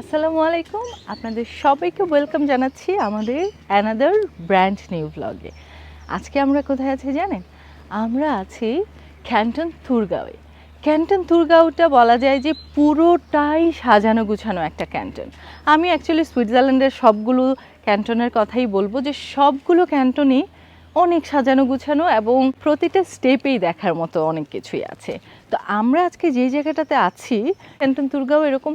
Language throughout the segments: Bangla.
আসসালামু আলাইকুম। আপনাদের সবাইকে ওয়েলকাম জানাচ্ছি আমাদের অ্যানাদার ব্র্যান্ড নিউ ব্লগে আজকে আমরা কোথায় আছি জানেন? আমরা আছি ক্যান্টন তুরগাঁওয়ে ক্যান্টন তুরগাঁওটা বলা যায় যে পুরোটাই সাজানো গুছানো একটা ক্যান্টন আমি অ্যাকচুয়ালি সুইজারল্যান্ডের সবগুলো ক্যান্টনের কথাই বলব যে সবগুলো ক্যান্টনই অনেক সাজানো গুছানো এবং প্রতিটা স্টেপেই দেখার মতো অনেক কিছুই আছে। তো আমরা আজকে যে জায়গাটাতে আছি ক্যান্টন তুরগাঁও এরকম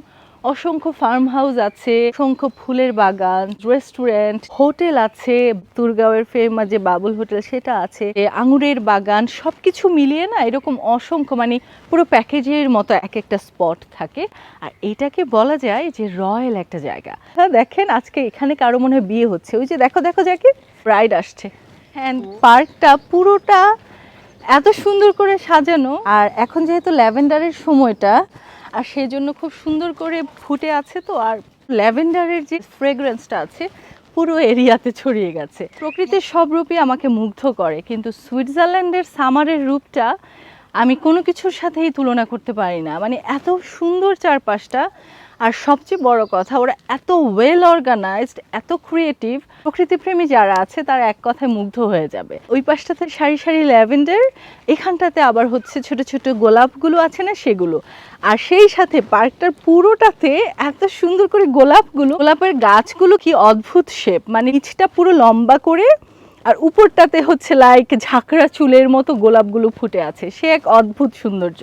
অসংখ্য ফার্ম হাউস আছে, অসংখ্য ফুলের বাগান রেস্টুরেন্ট হোটেল আছে তুরগাঁওয়ের ফেমাস যে বাবুল হোটেল সেটা আছে আঙুরের বাগান, সবকিছু মিলিয়ে না এরকম অসংখ্য মানে পুরো প্যাকেজের মতো এক একটা স্পট থাকে। আর এটাকে বলা যায় যে রয়্যাল একটা জায়গা। হ্যাঁ দেখেন, আজকে এখানে কারও মনে হয় বিয়ে হচ্ছে। ওই যে দেখো দেখো যাকে রাইড আসছে। হ্যাঁ পার্কটা পুরোটা এত সুন্দর করে সাজানো। আর এখন যেহেতু ল্যাভেন্ডারের সময়টা আর সেই জন্য খুব সুন্দর করে ফুটে আছে তো, আর ল্যাভেন্ডারের যে ফ্রেগরেন্সটা আছে, পুরো এরিয়াতে ছড়িয়ে গেছে। প্রকৃতির সব রূপই আমাকে মুগ্ধ করে, কিন্তু সুইজারল্যান্ডের সামারের রূপটা আমি কোনো কিছুর সাথেই তুলনা করতে পারি না। মানে এত সুন্দর চারপাশটা আর সবচেয়ে বড় কথা, ওরা এত ওয়েল অর্গানাইজড এত ক্রিয়েটিভ প্রকৃতিপ্রেমী যারা আছে, তারা এক কথায় মুগ্ধ হয়ে যাবে। ওই পাশটাতে সারি সারি ল্যাভেন্ডার, এখানটাতে আবার হচ্ছে ছোট ছোট গোলাপগুলো আছে না সেগুলো। আর সেই সাথে পার্কটার পুরোটাতে এত সুন্দর করে গোলাপগুলো, গোলাপের গাছগুলো কি অদ্ভুত শেপ মানে নিচটা পুরো লম্বা করে, আর উপরটাতে হচ্ছে লাইক ঝাঁকড়া চুলের মতো গোলাপগুলো ফুটে আছে। সে এক অদ্ভুত সৌন্দর্য।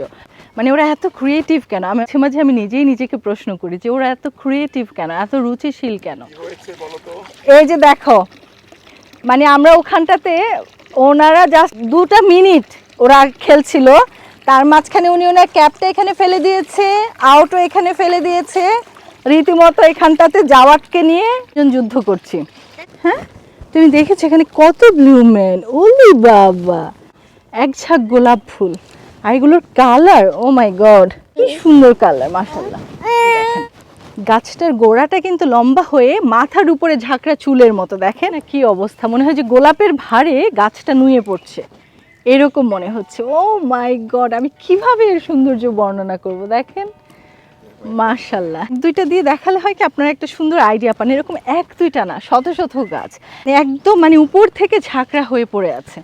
মানে ওরা এত ক্রিয়েটিভ কেন? আমি মাঝে মাঝে আমি নিজেই নিজেকে প্রশ্ন করি যে ওরা এত ক্রিয়েটিভ কেন? এত রুচিশীল কেন? এই যে দেখো মানে আমরা ওখানটাতে ওনারা জাস্ট দুটা মিনিট ওরা খেলছিল। তার মাঝখানে উনি ওনার ক্যাপটা এখানে ফেলে দিয়েছে আউটও এখানে ফেলে দিয়েছে। রীতিমতো এখানটাতে যাওয়াটকে নিয়ে একজন যুদ্ধ করছি। হ্যাঁ? তুমি দেখেছ এখানে কত ব্লুমেন ওলি বাবা! এক ঝাঁক গোলাপ ফুল। আর এগুলোর কালার ও মাই গড কি সুন্দর কালার মাশাল্লাহ দেখেন, গাছটার গোড়াটা কিন্তু লম্বা হয়ে মাথার উপরে ঝাঁকড়া চুলের মতো, দেখেন কি অবস্থা। মনে হয় যে গোলাপের ভারে গাছটা নুয়ে পড়ছে। এরকম মনে হচ্ছে। ও মাই গড আমি কীভাবে এর সৌন্দর্য বর্ণনা করব, দেখেন? মাশাল্লাহ দুইটা দিয়ে দেখালে হয় কি, আপনারা একটা সুন্দর আইডিয়া পান। এরকম এক দুইটা না, শত শত গাছ। একদম মানে উপর থেকে ঝাঁকড়া হয়ে পড়ে আছে।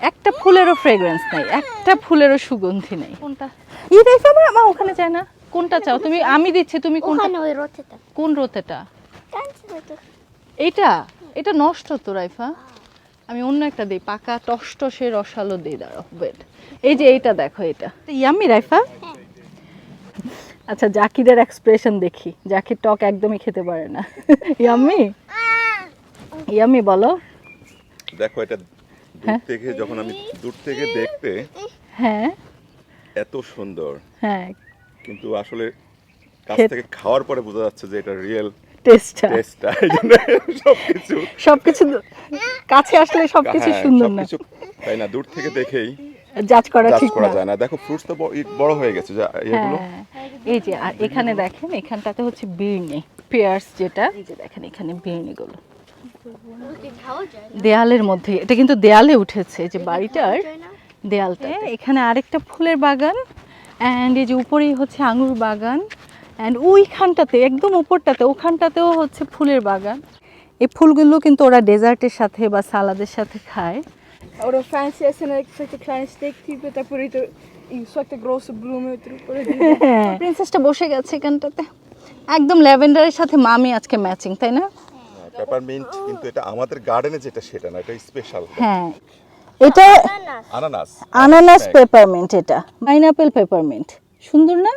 একটা ফুলেরও ফ্রেগ্রেন্স নেই একটা ফুলেরও সুগন্ধি নেই। কোনটা? ই দেখো আমার আমার ওখানে যায় না। কোনটা চাও? তুমি আমি দিচ্ছি তুমি কোনটা? ওখানে ওই রথেটা। কোন রোতেটা টানছে হয়তো এটা এটা নষ্ট তো রাইফা। আমি অন্য একটা দিই পাকা টসটসে রসালো দিই দাঁড়াও ওয়েট এই যে এইটা দেখো এটা ইয়াম্মি রাইফা? আচ্ছা জাকিরের এক্সপ্রেশন দেখি। জাকির টক একদমই খেতে পারে না। ইয়াম্মি ইয়াম্মি বলো। দেখো এটা দূর থেকে যখন আমি দূর থেকে দেখতে হ্যাঁ। এত সুন্দর। হ্যাঁ। কিন্তু আসলে কাছ থেকে খাওয়ার পরে বোঝা যাচ্ছে যে এটা রিয়েল টেস্টটা টেস্টটা সবকিছু সবকিছু কাছে আসলে সবকিছু হ্যাঁ, সুন্দর না। তাই না? দূর থেকে দেখেই জাজ করা ঠিক করা যায় না। দেখো ফ্রুটস তো বড় হয়ে গেছে। এগুলো হ্যাঁ। এই যে আর এখানে দেখেন এখানটাতে হচ্ছে বিড়নি। পেয়ার্স যেটা এই যে দেখেন এখানে না দেয়ালের মধ্যে এটা কিন্তু দেয়ালে উঠেছে যে বাড়িটার দেয়ালটা এখানে আরেকটা ফুলের বাগান অ্যান্ড এই যে উপরেই হচ্ছে আঙুর বাগান অ্যান্ড ওইখানটাতে একদম উপরটাতে ওখানটাতেও হচ্ছে ফুলের বাগান। এই ফুলগুলো কিন্তু ওরা ডেজার্টের সাথে বা সালাদের সাথে খায়। Oder Francis essen solche kleine Steaktypen, da put je solche große Blumen drüber. প্রিন্সেসটা বসে গেছে এখানটাতে। একদম ল্যাভেন্ডারের সাথে মামি আজকে ম্যাচিং তাই না? পেপারমিন্ট কিন্তু এটা আমাদের গার্ডেনে যেটা সেটা না এটা স্পেশাল হ্যাঁ এটা আনানাস আনানাস পেপারমিন্ট এটা পাইনাপেল পেপারমিন্ট সুন্দর না?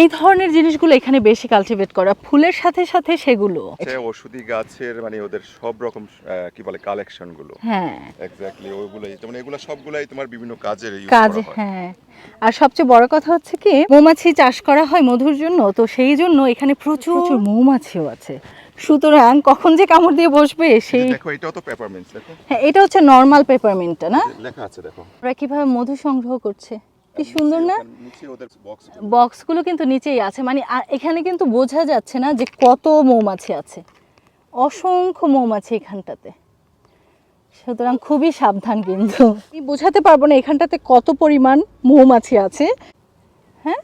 এই ধরনের জিনিসগুলো এখানে বেশি কালটিভেট করা ফুলের সাথে সাথে সেগুলো। ওষুধি গাছের মানে ওদের সব রকম কি বলে কালেকশনগুলো। হ্যাঁ। এক্স্যাক্টলি ওইগুলোই যেমন এগুলো সবগুলাই তোমার বিভিন্ন কাজের ইউজ কাজে করা হ্যাঁ। আর সবচেয়ে বড় কথা হচ্ছে কি মৌমাছি চাষ করা হয় মধুর জন্য তো সেই জন্য এখানে প্রচুর প্রচুর মৌমাছিও আছে। সুতরাং কখন যে কামড় দিয়ে বসবে সেই দেখো এটাও তো পেপারমিন্ট দেখো। হ্যাঁ এটা হচ্ছে নর্মাল পেপারমিন্টটা না? লেখা আছে দেখো। ওরা কীভাবে মধু সংগ্রহ করছে? কি সুন্দর না? নিচে ওদের বক্স বক্সগুলো কিন্তু নিচেই আছে। মানে এখানে কিন্তু বোঝা যাচ্ছে না যে কত মৌমাছি আছে। অসংখ্য মৌমাছি এখানটাতে। সুতরাং খুবই সাবধান কিন্তু। আমি বোঝাতে পারব না এখানটাতে কত পরিমাণ মৌমাছি আছে। হ্যাঁ?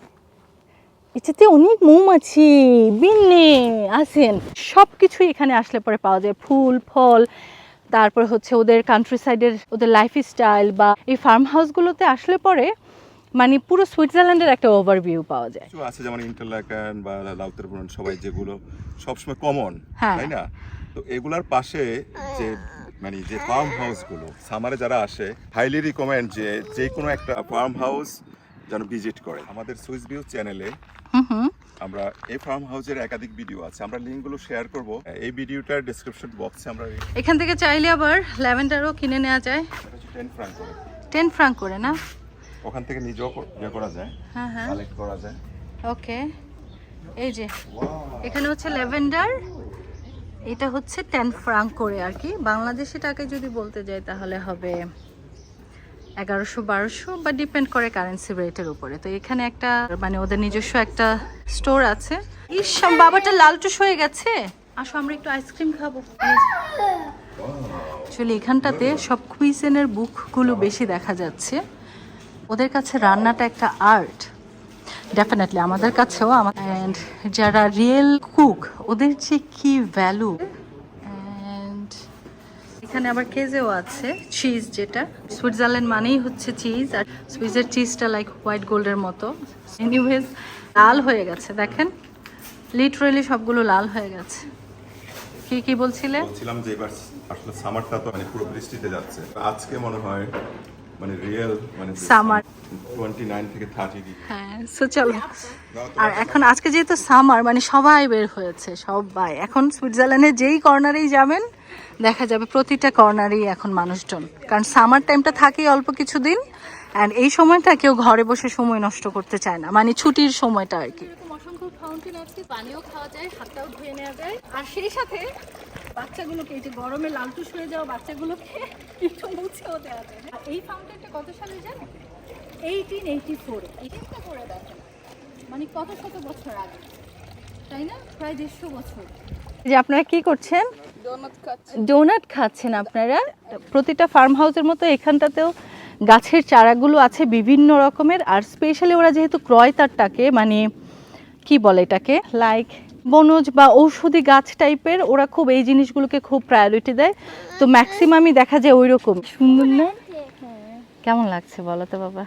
এটাতে অনেক মৌমাছি বিন্নে আসেন। সব কিছুই এখানে আসলে পরে পাওয়া যায়। ফুল ফল তারপর হচ্ছে ওদের কান্ট্রি সাইডের ওদের লাইফ স্টাইল বা এই ফার্ম হাউসগুলোতে আসলে পরে মানে পুরো সুইজারল্যান্ডের একটা ওভারভিউ পাওয়া যায়। আছে যেমন ইন্টারলাকান বা লাউতেরপুরন সবাই যেগুলো সবসময় কমন হ্যাঁ। তাই না? তো এগুলার পাশে যে মানে যে ফার্ম হাউসগুলো সামারে যারা আসে হাইলি রিকমেন্ড যে যে কোনো একটা ফার্ম হাউস যেন ভিজিট করে। আমাদের সুইস ভিউ চ্যানেলে আমরা এই ফার্ম হাউসের একাধিক ভিডিও আছে আমরা লিঙ্কগুলো শেয়ার করব। এই ভিডিওটার ডেসক্রিপশন বক্সে আমরা এখান থেকে চাইলে আবার ল্যাভেন্ডারও কিনে নেওয়া যায়। টেন ফ্রাঙ্ক করে। টেন ফ্রাঙ্ক করে না? ওখান থেকে নিজেও ইয়ে করা যায় হ্যাঁ হ্যাঁ। কালেক্ট করা যায়। ওকে। এই যে এখানে হচ্ছে ল্যাভেন্ডার এটা হচ্ছে টেন ফ্রাঙ্ক করে আর কি। বাংলাদেশি টাকায় যদি বলতে যাই তাহলে হবে এগারোশো, বারোশো বা ডিপেন্ড করে কারেন্সি রেটের উপরে। তো এখানে একটা মানে ওদের নিজস্ব একটা স্টোর আছে। ইস বাবাটা লালটুস হয়ে গেছে। আসো, আমরা একটু আইসক্রিম খাব। অ্যাকচুয়ালি এখানটাতে সব কুইজেনের বুকগুলো বেশি দেখা যাচ্ছে। ওদের কাছে রান্নাটা একটা আর্ট ডেফিনেটলি আমাদের কাছেও অ্যান্ড যারা রিয়েল কুক ওদের যে কি ভ্যালু এখানে আবার কেজেও আছে চিজ যেটা। সুইজারল্যান্ড মানেই হচ্ছে চিজ আর সুইজের চিজটা লাইক হোয়াইট গোল্ডের মতো। এনিওয়েজ লাল হয়ে গেছে দেখেন। লিটারেলি সবগুলো লাল হয়ে গেছে। কি কি বলছিলে? বলছিলাম যে এবার আসলে সামারটা তো মানে পুরো বৃষ্টিতে যাচ্ছে। আজকে মনে হয় মানে রিয়েল মানে. টোয়েন্টি নাইন থেকে থার্টি ডিগ্রি হ্যাঁ সো চলো। আর এখন আজকে যেহেতু সামার মানে সবাই বের হয়েছে সবাই। এখন সুইজারল্যান্ডে যেই কর্নারেই যাবেন দেখা যাবে প্রতিটা কর্নারেই এখন মানুষজন। কারণ সামার টাইমটা থাকেই অল্প কিছুদিন অ্যান্ড এই সময়টা কেউ ঘরে বসে সময় নষ্ট করতে চায় না। মানে ছুটির সময়টা আর কি। অসংখ্য ফাউন্টেন আছে পানিও খাওয়া যায় হাতটাও ধুয়ে নেওয়া যায়। আর সেই সাথে বাচ্চাগুলোকে এই যে গরমে লালটুস হয়ে যাওয়া বাচ্চাগুলোকে একটু মুছেও দেওয়া যায়। আর এই ফাউন্টেনটা কত সালে জানো এইটিন এইটি ফোরে চিন্তা করে দেখেন মানে কত শত বছর আগে। তাই না? প্রায় দেড়শো বছর। যে আপনারা কি করছেন. ডোনাট খাচ্ছেন। আপনারা। প্রতিটা ফার্ম হাউসের মতো এখানটাতেও গাছের চারাগুলো আছে বিভিন্ন রকমের। আর স্পেশালি ওরা যেহেতু ক্রয়তারটাকে মানে কি বলে এটাকে? লাইক বনজ বা ঔষধি গাছ টাইপের ওরা খুব এই জিনিসগুলোকে খুব প্রায়োরিটি দেয়। তো ম্যাক্সিমামই দেখা যায় ওই রকম সুন্দর না? কেমন লাগছে বলো তো বাবা?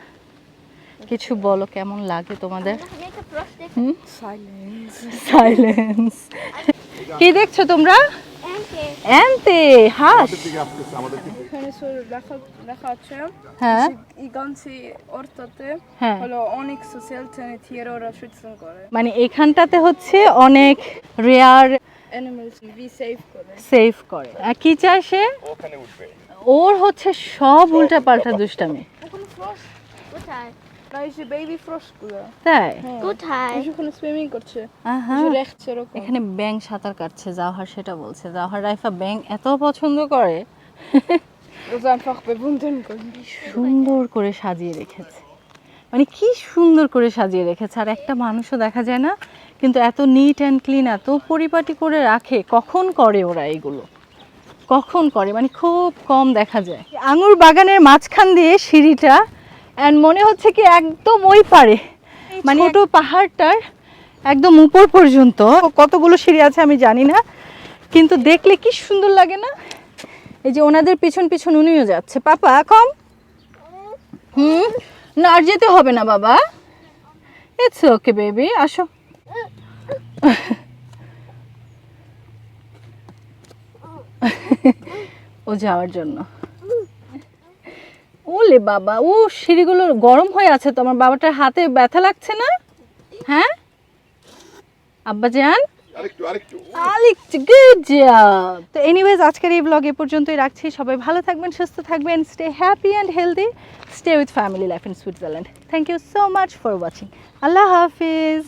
কিছু বলো কেমন লাগে তোমাদের. সাইলেন্স কি দেখছ তোমরা? এনতে হাস। হ্যাঁ। হ্যাঁ। হলো অনেক সো seltene ওরা মানে এখানটাতে হচ্ছে অনেক রেয়ার সেভ করে। আর কি চায় সে? ওর হচ্ছে সব উল্টা পাল্টা দুষ্টামি কোথায়? না এই যে বেবি ফ্রস্টগুলো। তাই? কোথায়? এই যে ওখানে সুইমিং করছে। আহা। এই যে rechts এরকম। এখানে ব্যাং সাঁতার কাটছে জাওহার সেটা বলছে। জাওহার রাইফা ব্যাং এত পছন্দ সুন্দর করে সাজিয়ে রেখেছে। মানে কি সুন্দর করে সাজিয়ে রেখেছে। আর একটা মানুষও দেখা যায় না কিন্তু এত নিট অ্যান্ড ক্লিন এত পরিপাটি করে রাখে কখন করে ওরা এগুলো? কখন করে? মানে খুব কম দেখা যায়। আঙুর বাগানের মাঝখান দিয়ে সিঁড়িটা অ্যান্ড মনে হচ্ছে কি একদম ওই পারে। মানে ছোট পাহাড়টার একদম উপর পর্যন্ত। কতগুলো সিঁড়ি আছে আমি জানি না কিন্তু দেখলে কি সুন্দর লাগে না? এই যে ওনাদের পিছন পিছন উনিও যাচ্ছে। পাপা কম হুম? না আর যেতে হবে না বাবা। ইটস ওকে বেবি আসো। ও যাওয়ার জন্য। ওলে বাবা ও সিঁড়িগুলো গরম হয়ে আছে তো আমার বাবাটার হাতে ব্যথা লাগছে না? হ্যাঁ? আব্বা জান? তো এনিওয়েজ আজকের এই ব্লগ এ পর্যন্তই রাখছি। সবাই ভালো থাকবেন সুস্থ থাকবেন stay happy and healthy stay with family life in Switzerland thank you so much for watching Allah Hafiz!